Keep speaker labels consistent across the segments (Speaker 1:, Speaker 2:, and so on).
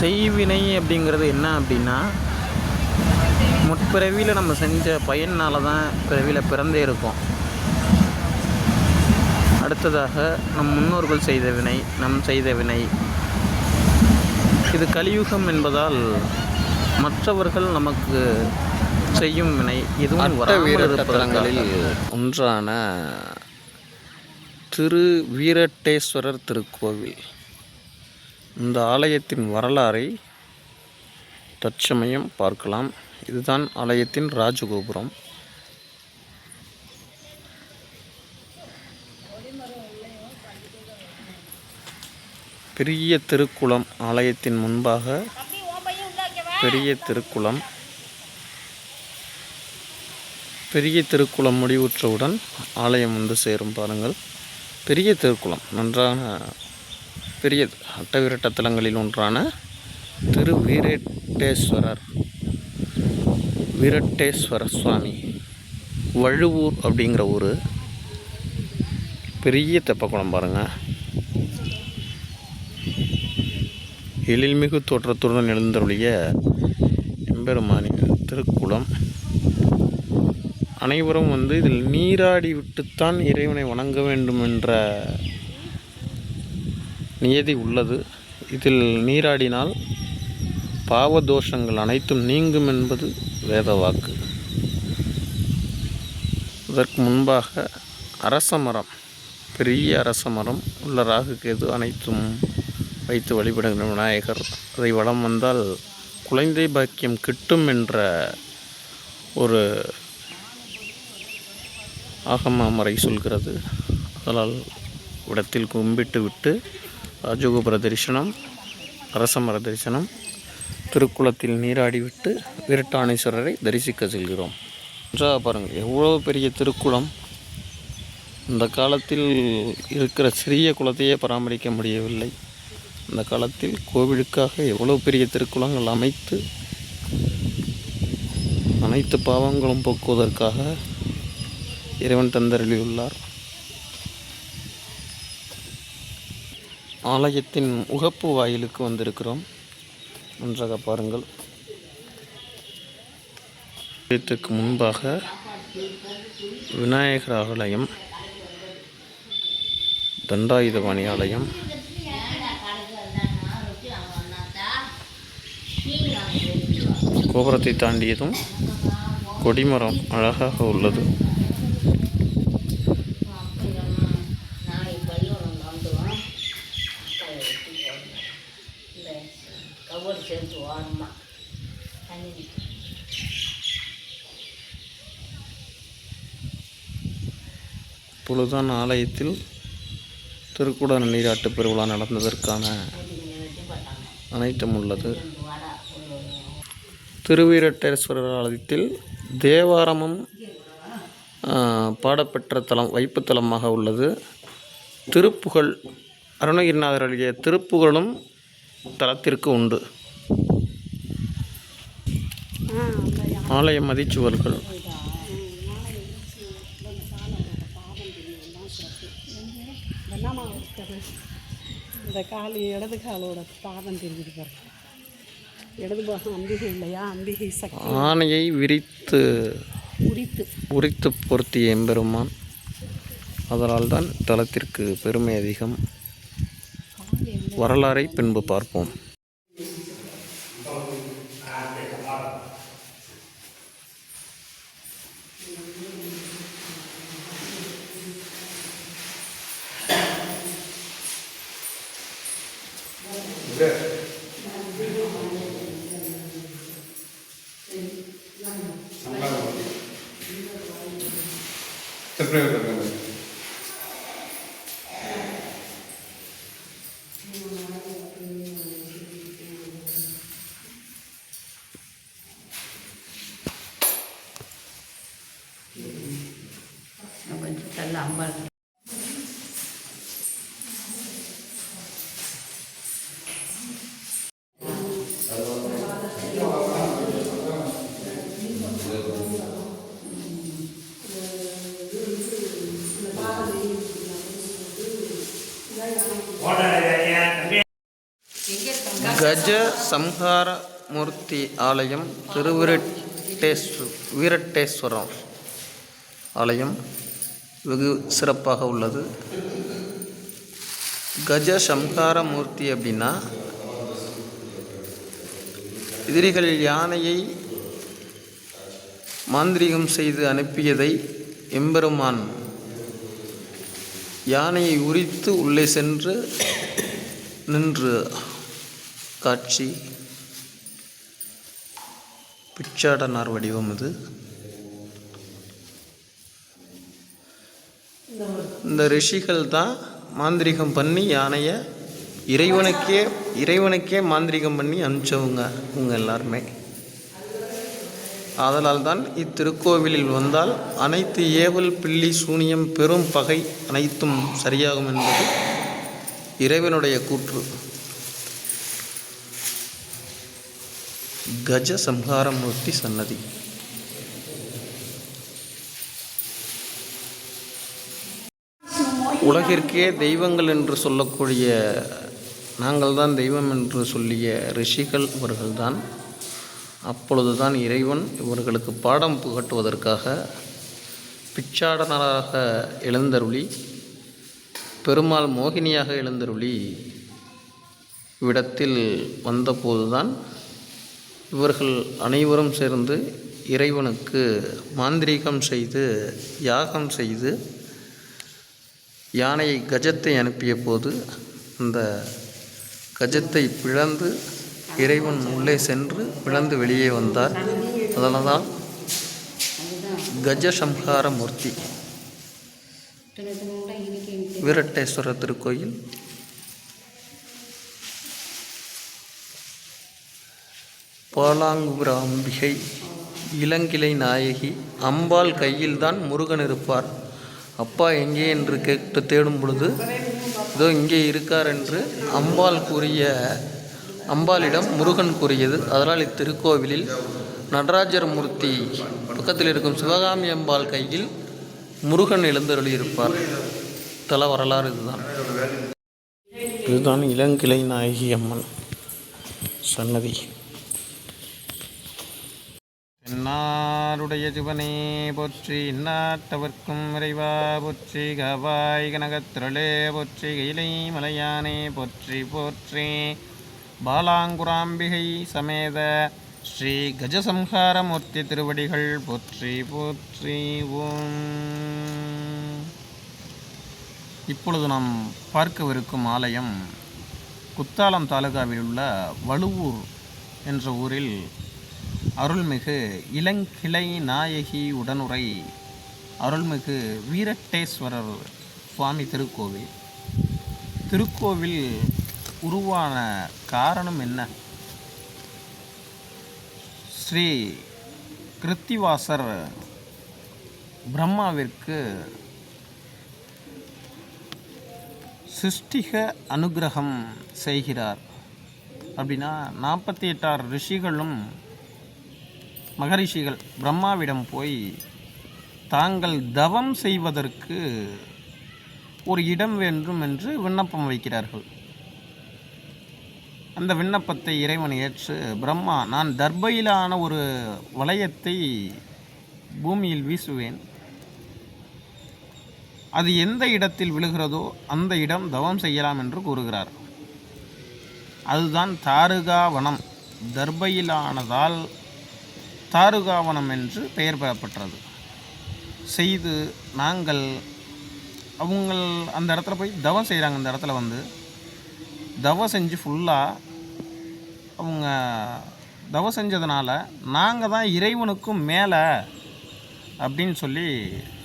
Speaker 1: செய்வினை அப்படிங்கிறது என்ன அப்படின்னா முற்பிறவியில் நம்ம செஞ்ச பயனால் தான் பிறவியில் பிறந்தே இருக்கோம். அடுத்ததாக நம் முன்னோர்கள் செய்த வினை நம் செய்த வினை. இது கலியுகம் என்பதால் மற்றவர்கள் நமக்கு செய்யும் வினை எதுவும்
Speaker 2: அட்ட
Speaker 1: வராமல்
Speaker 2: வீரட்ட தலங்களில்
Speaker 1: இருப்பதற்காக
Speaker 2: ஒன்றான திரு வீரட்டேஸ்வரர் திருக்கோவில். இந்த ஆலயத்தின் வரலாறை தற்சமயம் பார்க்கலாம். இதுதான் ஆலயத்தின் ராஜகோபுரம். பெரிய திருக்குளம் ஆலயத்தின் முன்பாக பெரிய திருக்குளம். பெரிய திருக்குளம் முடிவுற்றவுடன் ஆலயம் வந்து சேரும் பாருங்கள். பெரிய திருக்குளம் நன்றான பெரிய அட்டவிரட்ட தலங்களில் ஒன்றான திரு வீரட்டேஸ்வரர் வீரட்டேஸ்வர சுவாமி. வழுவூர் அப்படிங்கிற ஊர். பெரிய தெப்பக்குளம் பாருங்கள் எழில்மிகு தோற்றத்துடன் எழுந்தருளிய எம்பெருமானின் திருக்குளம். அனைவரும் வந்து இதில் நீராடி விட்டுத்தான் இறைவனை வணங்க வேண்டும் என்ற நியதி உள்ளது. இதில் நீராடினால் பாவதோஷங்கள் அனைத்தும் நீங்கும் என்பது வேத வாக்கு இதற்கு முன்பாக அரச மரம் பெரிய அரச மரம் உள்ள ராகு கேது அனைத்தும் வைத்து வழிபடுகிற விநாயகர். அதை வலம் வந்தால் குழந்தை பாக்கியம் கிட்டும் என்ற ஒரு ஆகமாமறை சொல்கிறது. அதனால் இடத்தில் கும்பிட்டு விட்டு ராஜகோபுர தரிசனம் அரசமர தரிசனம் திருக்குளத்தில் நீராடிவிட்டு விரட்டானேஸ்வரரை தரிசிக்க செல்கிறோம். நன்றாக பாருங்கள் எவ்வளோ பெரிய திருக்குளம். இந்த காலத்தில் இருக்கிற சிறிய குளத்தையே பராமரிக்க முடியவில்லை. அந்த காலத்தில் கோவிலுக்காக எவ்வளோ பெரிய திருக்குளங்கள் அமைத்து அனைத்து பாவங்களும் போக்குவதற்காக இறைவன் தந்தருளியுள்ளார். ஆலயத்தின் முகப்பு வாயிலுக்கு வந்திருக்கிறோம். நன்றாக பாருங்கள். ஆலயத்துக்கு முன்பாக விநாயகர் ஆலயம் தண்டாயுதபாணி ஆலயம் கோபுரத்தை தாண்டியதும் கொடிமரம் அழகாக உள்ளது. புழுதான் ஆலயத்தில் திருக்குட நீராட்டு பெருவிழா நடந்ததற்கான அனைத்தும் உள்ளது. திருவீரட்டேஸ்வரர் ஆலயத்தில் தேவாரமும் பாடப்பெற்ற தலம் வைப்பு தலமாக உள்ளது. திருப்புகழ் அருணகிரிநாதர் எழுதிய திருப்புகழும் தலத்திற்கு உண்டு. ஆலய மதிச்சுவர்கள்.
Speaker 3: இந்த கால் இடது காலோட பாதம் தெரிஞ்சுட்டு பாருங்க. இடது பாகம் அம்பிகை இல்லையா? அம்பிகை சக்தி.
Speaker 2: ஆணையை விரித்து
Speaker 3: உரித்து.
Speaker 2: உரித்து பொருத்திய எம்பெருமான். அதனால் தான் தலத்திற்கு பெருமை அதிகம். வரலாறை பின்பு பார்ப்போம்.
Speaker 4: கொஞ்சம் தள்ள
Speaker 2: கஜ சம்ஹார மூர்த்தி ஆலயம் திருவிரட்டேஸ்வ வீரட்டேஸ்வரம் ஆலயம். வெகு சிறப்பாக உள்ளது. கஜ சம்ஹார மூர்த்தி அப்படின்னா எதிரிகளில் யானையை மாந்திரிகம் செய்து அனுப்பியதை எம்பெருமான் யானையை உரித்து உள்ளே சென்று நின்று காட்சி பிச்சாடனார் வடிவம் இது. இந்த ரிஷிகள் தான் மாந்திரிகம் பண்ணி யானையை இறைவனுக்கே இறைவனுக்கே மாந்திரீகம் பண்ணி அனுப்பிச்சவங்க இவங்க எல்லாருமே. ஆதலால் தான் இத்திருக்கோவிலில் வந்தால் அனைத்து ஏவல் பில்லி சூனியம் பெரும் பகை அனைத்தும் சரியாகும் என்பது இறைவனுடைய கூற்று. கஜ சம்ஹாரமூர்த்தி சன்னதி. உலகிற்கே தெய்வங்கள் என்று சொல்லக்கூடிய நாங்கள் தான் தெய்வம் என்று சொல்லிய ரிஷிகள் இவர்கள்தான். அப்பொழுதுதான் இறைவன் இவர்களுக்கு பாடம் புகட்டுவதற்காக பிச்சாடனராக எழுந்தருளி பெருமாள் மோகினியாக எழுந்தருளி இவ்விடத்தில் வந்தபோதுதான் இவர்கள் அனைவரும் சேர்ந்து இறைவனுக்கு மாந்திரீகம் செய்து யாகம் செய்து யானையை கஜத்தை அனுப்பிய போது அந்த கஜத்தை பிளந்து இறைவன் உள்ளே சென்று பிளந்து வெளியே வந்தார். அதனால தான் கஜசம்ஹார மூர்த்தி வீரட்டேஸ்வரர் திருக்கோயில். பாலாங்குபுர அம்பிகை இளங்கிளை நாயகி அம்பாள் கையில்தான் முருகன் இருப்பார். அப்பா எங்கே என்று கேட்டு தேடும் பொழுது இதோ இங்கே இருக்கார் என்று அம்பாள் கூறிய அம்பாளிடம் முருகன் கூறியது. அதனால் இத்திருக்கோவிலில் நடராஜர் மூர்த்தி பக்கத்தில் இருக்கும் சிவகாமி அம்பாள் கையில் முருகன் எழுந்தருளியிருப்பார். தல வரலாறு இதுதான். இதுதான் இளங்கிளை நாயகி அம்மன் சன்னதி. இன்னாருடைய சிவனே போற்றி இன்னாட்டவர்க்கும் இறைவா போற்றி கவாய் கனகத்திரளே போற்றி இலை மலையானே போற்றி போற்றி. பாலாங்குராம்பிகை சமேத ஸ்ரீ கஜசம்ஹாரமூர்த்தி திருவடிகள் போற்றி போற்றி. ஓம். இப்பொழுது நாம் பார்க்கவிருக்கும் ஆலயம் குத்தாலம் தாலுகாவில் உள்ள வழுவூர் என்ற ஊரில் அருள்மிகு இளங்கிளை நாயகி உடனுரை அருள்மிகு வீரட்டேஸ்வரர் சுவாமி திருக்கோவில். திருக்கோவில் உருவான காரணம் என்ன? ஸ்ரீ கிருத்திவாசர் பிரம்மாவிற்கு சிருஷ்டிக அனுகிரகம் செய்கிறார். அப்படின்னா நாற்பத்தி எட்டாறு ரிஷிகளும் மகரிஷிகள் பிரம்மாவிடம் போய் தாங்கள் தவம் செய்வதற்கு ஒரு இடம் வேண்டும் என்று விண்ணப்பம் வைக்கிறார்கள். அந்த விண்ணப்பத்தை இறைவன் ஏற்று பிரம்மா நான் தர்பையிலான ஒரு வளையத்தை பூமியில் வீசுவேன். அது எந்த இடத்தில் விழுகிறதோ அந்த இடம் தவம் செய்யலாம் என்று கூறுகிறார். அதுதான் தாருகா வனம் தர்பையிலானதால் தாருகாவனம் என்று பெயர் பெறப்பட்டது. செய்து நாங்கள் அவங்கள் அந்த இடத்துல போய் தவம் செய்கிறாங்க அந்த இடத்துல வந்து தவம் செஞ்சு ஃபுல்லாக அவங்க தவம் செஞ்சதுனால நாங்கள் தான் இறைவனுக்கும் மேலே அப்படின்னு சொல்லி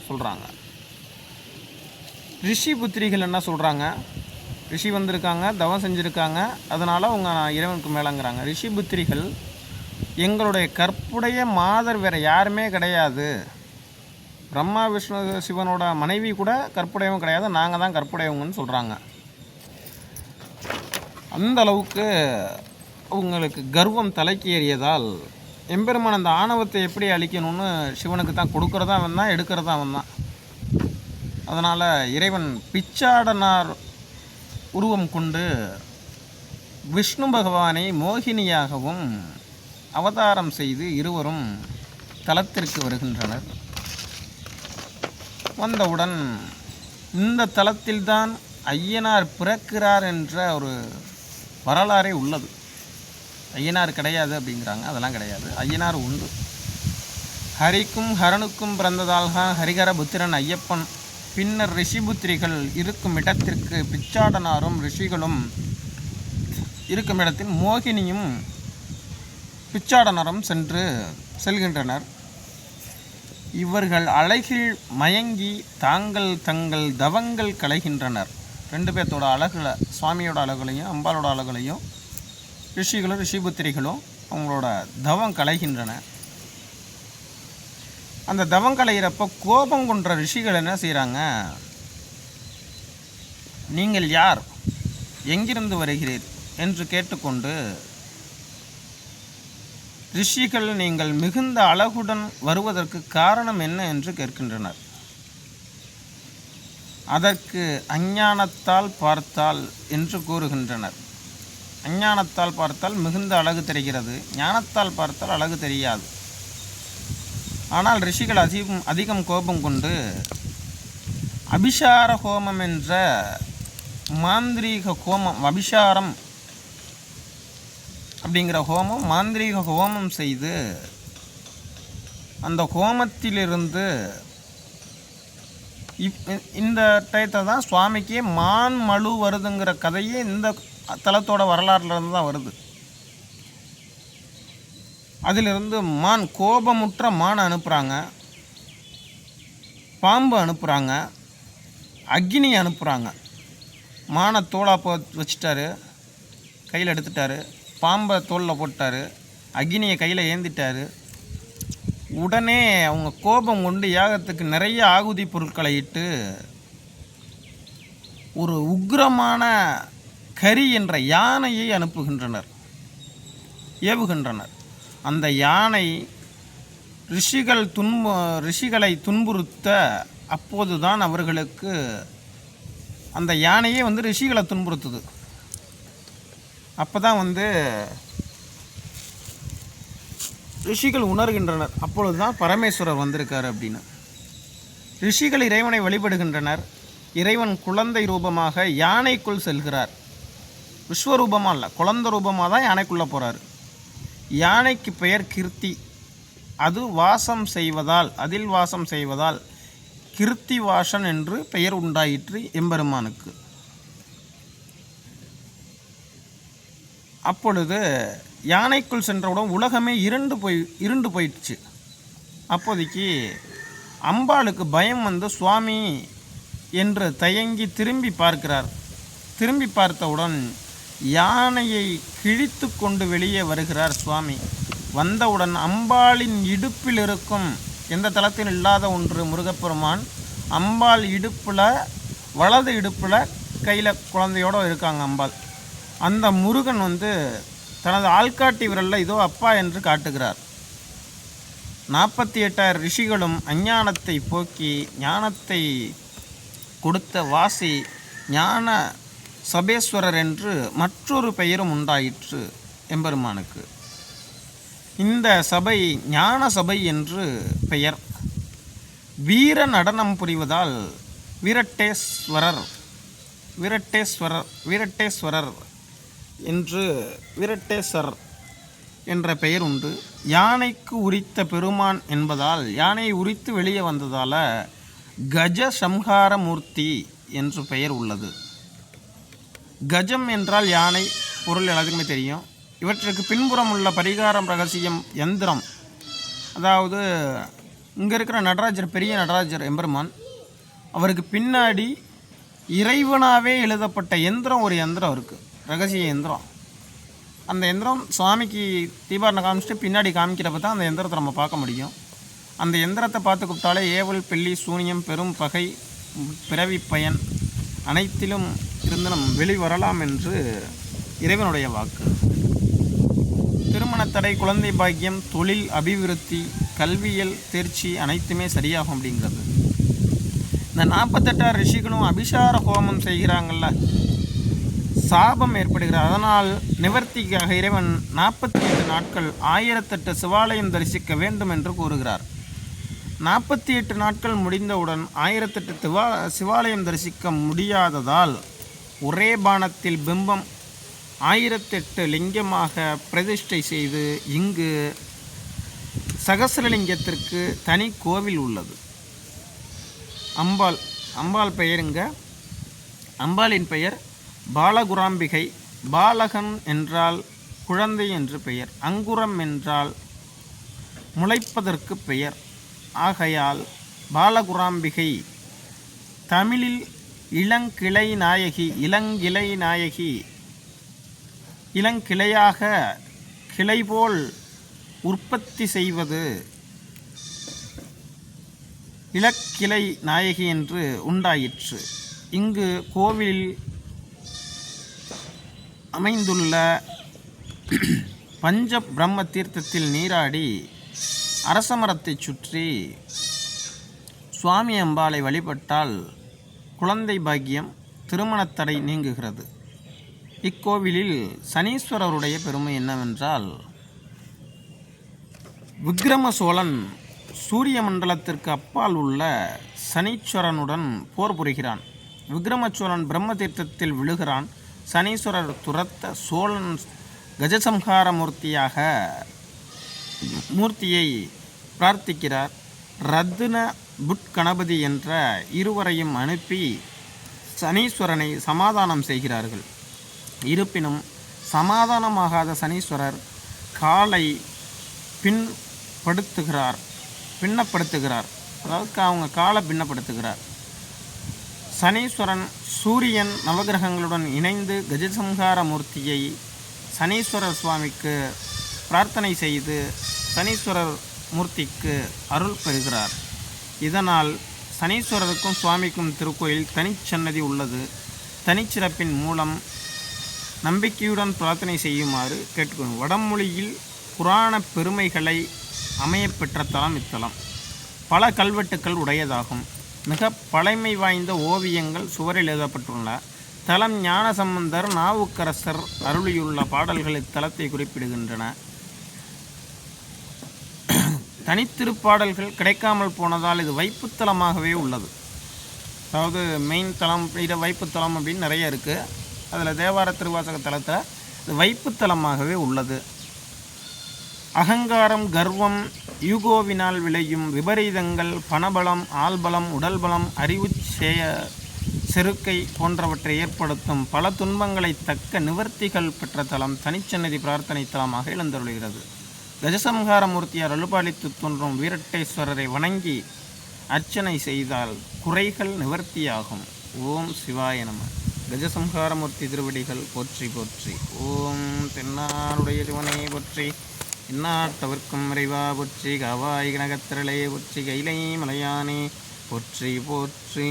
Speaker 2: சொல்கிறாங்க ரிஷி புத்திரிகள் என்ன சொல்கிறாங்க ரிஷி வந்திருக்காங்க தவம் செஞ்சுருக்காங்க. அதனால் அவங்க இறைவனுக்கு மேலேங்கிறாங்க. ரிஷி புத்திரிகள் எங்களுடைய கற்புடைய மாதர் வேறு யாருமே கிடையாது. பிரம்மா விஷ்ணு சிவனோட மனைவி கூட கற்புடையவங்க கிடையாது. நாங்கள் தான் கற்புடையவங்கன்னு சொல்கிறாங்க அந்த அளவுக்கு அவங்களுக்கு கர்வம் தலைக்கு ஏறியதால் எம்பெருமான் அந்த ஆணவத்தை எப்படி அழிக்கணும்னு சிவனுக்கு தான் கொடுக்கறதா அவன் தான் எடுக்கிறதா அவன் தான் அதனால் இறைவன் பிச்சாடனார் உருவம் கொண்டு விஷ்ணு பகவானை மோகினியாகவும் அவதாரம் செய்து இருவரும் தலத்திற்கு வருகின்றனர். வந்தவுடன் இந்த தலத்தில்தான் ஐயனார் பிறக்கிறார் என்ற ஒரு வரலாறே உள்ளது. ஐயனார் கிடையாது அப்படிங்கிறாங்க. அதெல்லாம் கிடையாது. ஐயனார் உண்டு. ஹரிக்கும் ஹரனுக்கும் பிறந்ததால்தான் ஹரிகர புத்திரன் ஐயப்பன். பின்னர் ரிஷிபுத்திரிகள் இருக்கும் இடத்திற்கு பிச்சாடனாரும் ரிஷிகளும் இருக்கும் இடத்தில் மோகினியும் பிச்சாடனரும் சென்று செல்கின்றனர். இவர்கள் அழகில் மயங்கி தாங்கள் தங்கள் தவங்கள் கலைகின்றனர் ரெண்டு பேர்த்தோட அழகில் சுவாமியோட அழகுலையும் அம்பாலோட அழகுலையும் ரிஷிகளும் ரிஷிபுத்திரிகளும் அவங்களோட தவம் கலைகின்றன அந்த தவம் கலைகிறப்போ கோபம் கொன்ற ரிஷிகள் என்ன செய்கிறாங்க நீங்கள் யார்? எங்கிருந்து வருகிறீர்? என்று கேட்டுக்கொண்டு ரிஷிகள் நீங்கள் மிகுந்த அழகுடன் வருவதற்கு காரணம் என்ன என்று கேட்கின்றனர். அதற்கு அஞ்ஞானத்தால் பார்த்தால் என்று கூறுகின்றனர். அஞ்ஞானத்தால் பார்த்தால் மிகுந்த அழகு தெரிகிறது ஞானத்தால் பார்த்தால் அழகு தெரியாது. ஆனால் ரிஷிகள் அதிகம் அதிகம் கோபம் கொண்டு அபிஷார ஹோமம் என்ற மாந்திரீக ஹோமம் அபிஷாரம் அப்படிங்கிற ஹோமம் மாந்திரீக ஹோமம் செய்து அந்த ஹோமத்திலிருந்து இப் இந்த டயத்தை தான் சுவாமிக்கு மான் மழு வருதுங்கிற கதையே இந்த தலத்தோட வரலாறுலேருந்து தான் வருது. அதிலிருந்து மான் கோபமுற்ற மான் அனுப்புகிறாங்க பாம்பு அனுப்புகிறாங்க அக்னி அனுப்புகிறாங்க மானை தோலா போ வச்சுட்டாரு கையில் எடுத்துட்டாரு. பாம்பை தோலில் போட்டாரு அக்னியை கையில் ஏந்திட்டார். உடனே அவங்க கோபம் கொண்டு யாகத்துக்கு நிறைய ஆகுதி பொருட்களை இட்டு ஒரு உக்கிரமான கரி என்ற யானையை அனுப்புகின்றனர் ஏவுகின்றனர். அந்த யானை ரிஷிகள் துன்ப ரிஷிகளை துன்புறுத்த அப்போதுதான் அவர்களுக்கு அந்த யானையே வந்து ரிஷிகளை துன்புறுத்துது. அப்போ தான் வந்து ரிஷிகள் உணர்கின்றனர். அப்பொழுது தான் பரமேஸ்வரர் வந்திருக்கார் அப்படின்னு. ரிஷிகள் இறைவனை வழிபடுகின்றனர். இறைவன் குழந்தை ரூபமாக யானைக்குள் செல்கிறார். விஸ்வரூபமாக இல்லை குழந்தை ரூபமாக தான் யானைக்குள்ளே போகிறாரு யானைக்கு பெயர் கிருத்தி. அது வாசம் செய்வதால் அதில் வாசம் செய்வதால் கிருத்தி வாசன் என்று பெயர் உண்டாயிற்று எம்பெருமானுக்கு. அப்பொழுது யானைக்குள் சென்றவுடன் உலகமே இருண்டு போய் இருண்டு போயிடுச்சு. அப்போதைக்கு அம்பாளுக்கு பயம் வந்து சுவாமி என்று தயங்கி திரும்பி பார்க்கிறார். திரும்பி பார்த்தவுடன் யானையை கிழித்து கொண்டு வெளியே வருகிறார் சுவாமி. வந்தவுடன் அம்பாளின் இடுப்பில் இருக்கும் எந்த தளத்தில் இல்லாத ஒன்று முருகப்பெருமான் அம்பாள் இடுப்பில் வலது இடுப்பில் கையில் குழந்தையோடு இருக்காங்க அம்பாள். அந்த முருகன் வந்து தனது ஆள்காட்டி விரலில் இதோ அப்பா என்று காட்டுகிறார். நாற்பத்தி எட்டாயிரம் ரிஷிகளும் அஞ்ஞானத்தை போக்கி ஞானத்தை கொடுத்த வாசி ஞான சபேஸ்வரர் என்று மற்றொரு பெயரும் உண்டாயிற்று எம்பெருமானுக்கு. இந்த சபை ஞான சபை என்று பெயர். வீர நடனம் புரிவதால் வீரட்டேஸ்வரர் வீரட்டேஸ்வரர் வீரட்டேஸ்வரர் என்று விரட்டேசர் என்ற பெயர் உண்டு. யானைக்கு உரித்த பெருமான் என்பதால் யானையை உரித்து வெளியே வந்ததால் கஜ சம்ஹாரமூர்த்தி என்று பெயர் உள்ளது. கஜம் என்றால் யானை பொருள் எல்லாத்துக்குமே தெரியும். இவற்றுக்கு பின்புறம் உள்ள பரிகாரம் ரகசியம் எந்திரம். அதாவது இங்கே இருக்கிற நடராஜர் பெரிய நடராஜர் எம்பெருமான் அவருக்கு பின்னாடி இறைவனாகவே எழுதப்பட்ட எந்திரம் ஒரு எந்திரம் இருக்குது ரகசிய எந்திரம். அந்த எந்திரம் சுவாமிக்கு தீபாரணை காமிச்சிட்டு பின்னாடி காமிக்கிறப்ப தான் அந்த எந்திரத்தை நம்ம பார்க்க முடியும். அந்த எந்திரத்தை பார்த்து கூப்பிட்டாலே ஏவல் பெள்ளி சூனியம் பெரும் பகை பிறவி பயன் அனைத்திலும் இருந்து நம் வெளிவரலாம் என்று இறைவனுடைய வாக்கு. திருமணத்தடை குழந்தை பாக்கியம் தொழில் அபிவிருத்தி கல்வியல் தேர்ச்சி அனைத்துமே சரியாகும் அப்படிங்கிறது. இந்த நாற்பத்தெட்டாறு ரிஷிகளும் அபிஷார ஹோமம் செய்கிறாங்கள்ல சாபம் ஏற்படுகிறது அதனால் நிவர்த்திக்காக இறைவன் நாற்பத்தி எட்டு நாட்கள் ஆயிரத்தெட்டு சிவாலயம் தரிசிக்க வேண்டும் என்று கூறுகிறார். நாற்பத்தி எட்டு நாட்கள் முடிந்தவுடன் ஆயிரத்தெட்டு திவா சிவாலயம் தரிசிக்க முடியாததால் ஒரே பானத்தில் பிம்பம் ஆயிரத்தெட்டு லிங்கமாக பிரதிஷ்டை செய்து இங்கு சகசரலிங்கத்திற்கு தனி கோவில் உள்ளது. அம்பாள் அம்பாள் பெயருங்க அம்பாளின் பெயர் பாலகுராம்பிகை பாலகன் என்றால் குழந்தை என்று பெயர் அங்குரம் என்றால் முளைப்பதற்கு பெயர். ஆகையால் பாலகுராம்பிகை தமிழில் இளங்கிளை நாயகி இளங்கிளை நாயகி இளங்கிளையாக கிளை போல் உற்பத்தி செய்வது இளக்கிளை நாயகி என்று உண்டாயிற்று. இங்கு கோவில் அமைந்துள்ள பஞ்ச பிரம்ம தீர்த்தத்தில் நீராடி அரசமரத்தைச் சுற்றி சுவாமி அம்பாளை வழிபட்டால் குழந்தை பாக்கியம் திருமணத்தடை நீங்குகிறது. இக்கோவிலில் சனீஸ்வரருடைய பெருமை என்னவென்றால் விக்ரம சோழன் சூரிய மண்டலத்திற்கு அப்பால் உள்ள சனீஸ்வரனுடன் போர் புரிகிறான். விக்ரம சோழன் பிரம்ம தீர்த்தத்தில் விழுகிறான். சனீஸ்வரர் துரத்த சோழன் கஜசம்ஹார மூர்த்தியாக மூர்த்தியை பிரார்த்திக்கிறார். ரத்ன புட் கணபதி என்ற இருவரையும் அனுப்பி சனீஸ்வரனை சமாதானம் செய்கிறார்கள். இருப்பினும் சமாதானமாகாத சனீஸ்வரர் காலை பின்படுத்துகிறார் பின்னப்படுத்துகிறார். அதாவது அவங்க காலை பின்னப்படுத்துகிறார். சனீஸ்வரன் சூரியன் நவகிரகங்களுடன் இணைந்து கஜசம்ஹார மூர்த்தியை சனீஸ்வரர் சுவாமிக்கு பிரார்த்தனை செய்து சனீஸ்வரர் மூர்த்திக்கு அருள் பெறுகிறார். இதனால் சனீஸ்வரருக்கும் சுவாமிக்கும் திருக்கோயில் தனிச்சன்னதி உள்ளது. தனிச்சிறப்பின் மூலம் நம்பிக்கையுடன் பிரார்த்தனை செய்யுமாறு கேட்டுக்கொள்ளும் வடமொழியில் புராண பெருமைகளை அமையப்பெற்ற தலம் இத்தலம். பல கல்வெட்டுக்கள் உடையதாகும். மிக பழமை வாய்ந்த ஓவியங்கள் சுவரில் எழுதப்பட்டுள்ள தலம் ஞானசம்பந்தர் நாவுக்கரசர் அருளியுள்ள பாடல்கள் இத்தலத்தை குறிப்பிடுகின்றன. தனித்திருப்பாடல்கள் கிடைக்காமல் போனதால் இது வைப்புத்தலமாகவே உள்ளது. அதாவது மெயின் தலம் இதை வைப்புத்தலம் அப்படின்னு நிறைய இருக்குது அதில் தேவார திருவாசக தலத்தில் இது வைப்புத்தலமாகவே உள்ளது. அகங்காரம் கர்வம் யூகோவினால் விளையும் விபரீதங்கள் பணபலம் ஆள்பலம் உடல்பலம் அறிவு சேய செருக்கை போன்றவற்றை ஏற்படுத்தும் பல துன்பங்களை தக்க நிவர்த்திகள் பெற்ற தலம் தனிச்சன்னதி பிரார்த்தனை தலமாக எழுந்தருளுகிறது. கஜசம்ஹார மூர்த்தியார் அருள்பாலித்து தோன்றும் வீரட்டேஸ்வரரை வணங்கி அர்ச்சனை செய்தால் குறைகள் நிவர்த்தியாகும். ஓம் சிவாய நம. கஜசம்ஹாரமூர்த்தி திருவடிகள் போற்றி போற்றி. ஓம் தென்னாருடைய சிவனை போற்றி. இந்நாட்டவர்க்கும் இறைவா பொற்றி காவாய் கனகத்திரளே பொற்றி கைலை மலையானே போற்றி போற்றி.